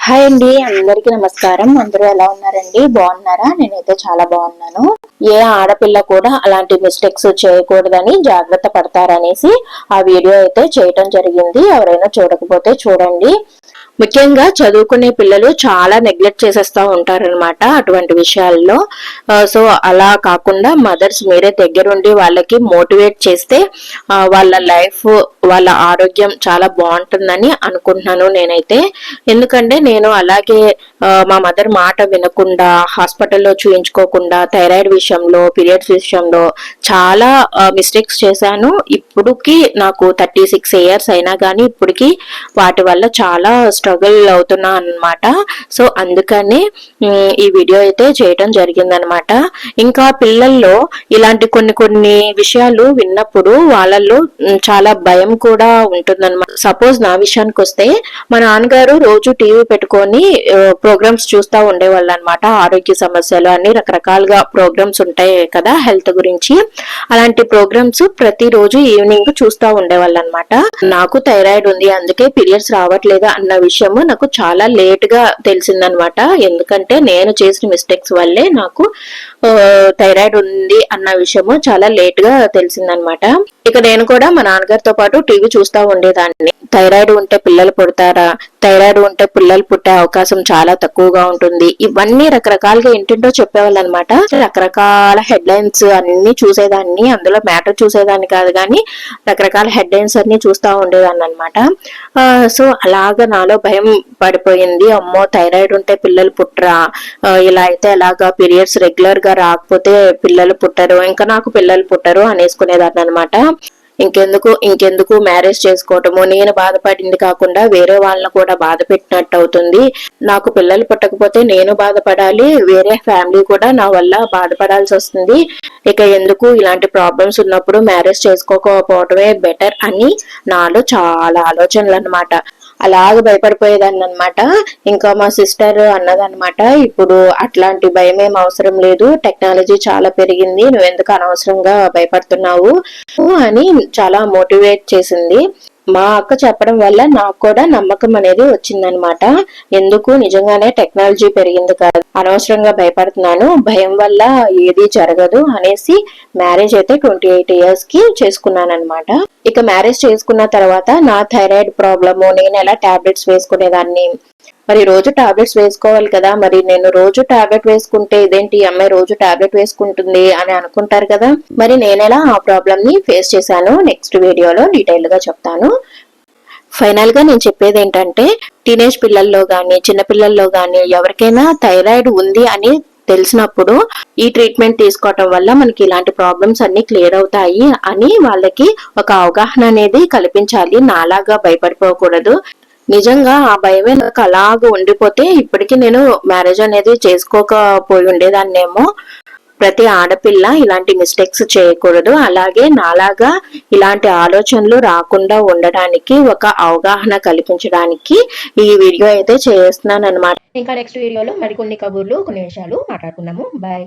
Hi అండి అందరికీ నమస్కారం. అందరూ ఎలా ఉన్నారండి? బాగున్నారా? నేనైతే చాలా బాగున్నాను. ఏ ఆడపిల్ల కూడా అలాంటి మిస్టేక్స్ చేయకూడదని జాగ్రత్త పడతారనేసి ఆ వీడియో అయితే చేయటం జరిగింది. ఎవరైనా చూడకపోతే చూడండి. ముఖ్యంగా చదువుకునే పిల్లలు చాలా నెగ్లెక్ట్ చేసేస్తూ ఉంటారనమాట అటువంటి విషయాల్లో. సో అలా కాకుండా మదర్స్ మీరే దగ్గరుండి వాళ్ళకి మోటివేట్ చేస్తే వాళ్ళ లైఫ్ వాళ్ళ ఆరోగ్యం చాలా బాగుంటుందని అనుకుంటున్నాను నేనైతే. ఎందుకంటే నేను అలాగే మా మదర్ మాట వినకుండా హాస్పిటల్లో చూయించుకోకుండా థైరాయిడ్ విషయంలో పీరియడ్స్ విషయంలో చాలా మిస్టేక్స్ చేశాను. ఇప్పుడుకి నాకు థర్టీ సిక్స్ ఇయర్స్ అయినా కానీ ఇప్పటికి వాటి వల్ల చాలా స్ట్రగుల్ స్ట్రగుల్ అవుతున్నా అనమాట సో అందుకని ఈ వీడియో అయితే చేయటం జరిగిందనమాట ఇంకా పిల్లల్లో ఇలాంటి కొన్ని కొన్ని విషయాలు విన్నప్పుడు వాళ్ళల్లో చాలా భయం కూడా ఉంటుందన్నమాట. సపోజ్ నా విషయానికి వస్తే మా నాన్నగారు రోజు టీవీ పెట్టుకొని ప్రోగ్రామ్స్ చూస్తూ ఉండేవాళ్ళు అనమాట ఆరోగ్య సమస్యలు అన్ని రకరకాలుగా ప్రోగ్రామ్స్ ఉంటాయి కదా హెల్త్ గురించి. అలాంటి ప్రోగ్రామ్స్ ప్రతిరోజు ఈవినింగ్ చూస్తూ ఉండేవాళ్ళు అనమాట నాకు థైరాయిడ్ ఉంది అందుకే పీరియడ్స్ రావట్లేదు అన్న విషయం విషయము నాకు చాలా లేట్గా తెలిసిందనమాట. ఎందుకంటే నేను చేసిన మిస్టేక్స్ వల్లే నాకు థైరాయిడ్ ఉంది అన్న విషయము చాలా లేట్గా తెలిసిందనమాట. ఇక నేను కూడా మా నాన్నగారితో పాటు టీవీ చూస్తా ఉండేదాన్ని. థైరాయిడ్ ఉంటే పిల్లలు పుడతారా? థైరాయిడ్ ఉంటే పిల్లలు పుట్టే అవకాశం చాలా తక్కువగా ఉంటుంది. ఇవన్నీ రకరకాలుగా ఏంటంటో చెప్పేవాళ్ళు అనమాట రకరకాల హెడ్లైన్స్ అన్ని చూసేదాన్ని. అందులో మ్యాటర్ చూసేదాన్ని కాదు కానీ రకరకాల హెడ్లైన్స్ అన్ని చూస్తూ ఉండేదాన్ని అనమాట సో అలాగ నాలో భయం పడిపోయింది. అమ్మో థైరాయిడ్ ఉంటే పిల్లలు పుట్టరా? ఇలా అయితే ఎలాగా పీరియడ్స్ రెగ్యులర్గా రాకపోతే పిల్లలు పుట్టరు ఇంకా నాకు పిల్లలు పుట్టరు అనేసుకునేదాన్ని అనమాట ఇంకెందుకు ఇంకెందుకు మ్యారేజ్ చేసుకోవటము? నేను బాధపడింది కాకుండా వేరే వాళ్ళని కూడా బాధ పెట్టినట్టు అవుతుంది. నాకు పిల్లలు పుట్టకపోతే నేను బాధపడాలి వేరే ఫ్యామిలీ కూడా నా వల్ల బాధపడాల్సి వస్తుంది. ఇక ఎందుకు ఇలాంటి ప్రాబ్లమ్స్ ఉన్నప్పుడు మ్యారేజ్ చేసుకోకపోవటమే బెటర్ అని నాలో చాలా ఆలోచనలు అనమాట అలాగ భయపడిపోయేదాన్ని అనమాట ఇంకా మా సిస్టర్ అన్నదనమాట ఇప్పుడు అట్లాంటి భయం ఏం అవసరం లేదు టెక్నాలజీ చాలా పెరిగింది నువ్వు ఎందుకు అనవసరంగా భయపడుతున్నావు? అని చాలా మోటివేట్ చేసింది. మా అక్క చెప్పడం వల్ల నాకు కూడా నమ్మకం అనేది వచ్చిందనమాట ఎందుకు? నిజంగానే టెక్నాలజీ పెరిగింది కాదు. అనవసరంగా భయపడుతున్నాను. భయం వల్ల ఏది జరగదు అనేసి మ్యారేజ్ అయితే ట్వంటీ ఎయిట్ ఇయర్స్కి చేసుకున్నాను అనమాట ఇక మ్యారేజ్ చేసుకున్న తర్వాత నా థైరాయిడ్ ప్రాబ్లము నేను ఎలా టాబ్లెట్స్ వేసుకునేదాన్ని మరి రోజు టాబ్లెట్స్ వేసుకోవాలి కదా మరి నేను రోజు టాబ్లెట్ వేసుకుంటే ఇదేంటి? అమ్మాయి రోజు టాబ్లెట్ వేసుకుంటుంది అని అనుకుంటారు కదా. మరి నేనెలా ఆ ప్రాబ్లమ్ని ఫేస్ చేశాను నెక్స్ట్ వీడియోలో డీటెయిల్గా చెప్తాను. ఫైనల్గా నేను చెప్పేది ఏంటంటే టీనేజ్ పిల్లల్లో కానీ చిన్నపిల్లల్లో కానీ ఎవరికైనా థైరాయిడ్ ఉంది అని తెలిసినప్పుడు ఈ ట్రీట్మెంట్ తీసుకోవటం వల్ల మనకి ఇలాంటి ప్రాబ్లమ్స్ అన్ని క్లియర్ అవుతాయి అని వాళ్ళకి ఒక అవగాహన అనేది కల్పించాలి. నాలాగా భయపడిపోకూడదు. నిజంగా ఆ భయమే నాకు అలాగ ఉండిపోతే ఇప్పటికీ నేను మ్యారేజ్ అనేది చేసుకోకపోయి ఉండేదాన్నేమో. ప్రతి ఆడపిల్ల ఇలాంటి మిస్టేక్స్ చేయకూడదు. అలాగే నాలాగా ఇలాంటి ఆలోచనలు రాకుండా ఉండడానికి ఒక అవగాహన కల్పించడానికి ఈ వీడియో అయితే చేస్తున్నాను అనమాట ఇంకా నెక్స్ట్ వీడియోలో మరికొన్ని కబుర్లు కొన్ని విషయాలు మాట్లాడుకున్నాము బాయ్.